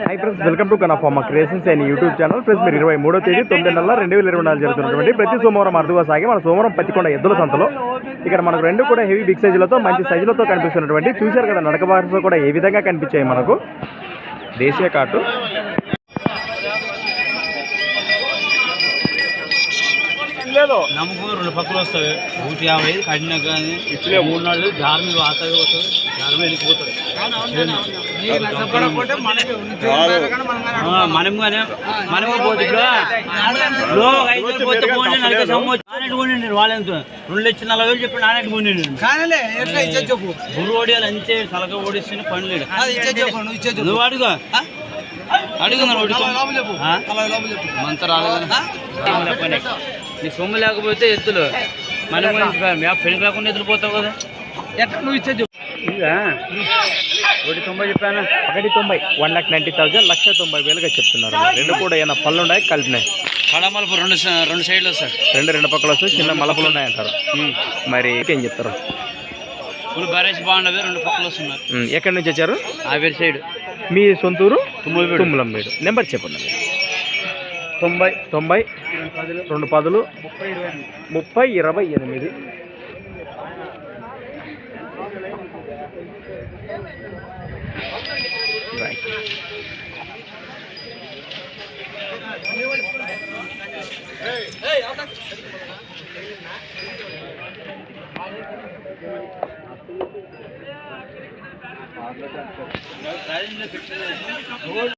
High friends welcome to కనఫా మా creations and YouTube channel friends మీరు ఇరవై మూడో తేదీ తొమ్మిది నెలల రెండు వేల ఇరవై నాలుగు జరుగుతున్నటువంటి ప్రతి సోమవారం అరుదుగా సాగి మన సోమవారం పత్తికొండ ఎద్దుల సంతలో. ఇక్కడ మనకు రెండు కూడా హెవీ బిగ్ సైజులతో మంచి సైజులతో కనిపిస్తున్నటువంటి చూశారు కదా నడక కూడా ఏ విధంగా కనిపించాయి మనకు? దేశీయ కాటు. నమ్మకం రెండు పక్కలు వస్తాయి. నూట యాభై కడినా కానీ మూడు నాలుగు జారు మీద వాతావరణం వస్తుంది వెళ్ళిపోతుంది కానీ పోతే ఐదు పోతే పోనీ నలభై సంవత్సరం నానెట్ వాళ్ళెంత రెండు లక్షల నలభై వేలు చెప్పి నానెట్ కొనిండి కానలే ఎట్లా ఇచ్చే చెప్పు. గురు ఓడియాలు అంతే తలక ఓడిస్తేనే పని లేడు అది ఇచ్చే చెప్పు నువ్వు ఇచ్చే చెప్పు. నువ్వు అడుగు. అడుగున్నారు నలభై నీ సొమ్ము లేకపోతే ఎత్తులు. మనం పెళ్ళి కాకుండా ఎత్తులు పోతావు కదా? ఎట్లా నువ్వు ఇచ్చే చెప్పు ఇదా ఒకటి తొంభై చెప్పాను? ఒకటి తొంభై. వన్ లాక్ నైంటీ థౌసండ్ లక్ష తొంభై వేలుగా చెప్తున్నారు. రెండు కూడా ఏమైనా పళ్ళు ఉన్నాయి? కలిపినాయి. కడమలపు రెండు రెండు సైడ్లు సార్. రెండు రెండు పక్కల వస్తే చిన్న మలపలు ఉన్నాయంటారు. మరి ఏం చెప్తారు? ఇప్పుడు బ్యారేజ్ బాగుండవి రెండు పక్కలు వస్తున్నారు ఎక్కడి నుంచి వచ్చారు? ఆవేరు సైడ్. మీ సొంతూరు? తుమ్మలపేట. తుమ్మలంబేడు నెంబర్ చెప్పండి. తొంభై తొంభై రెండు పదులు ముప్పై ఇరవై ఎనిమిది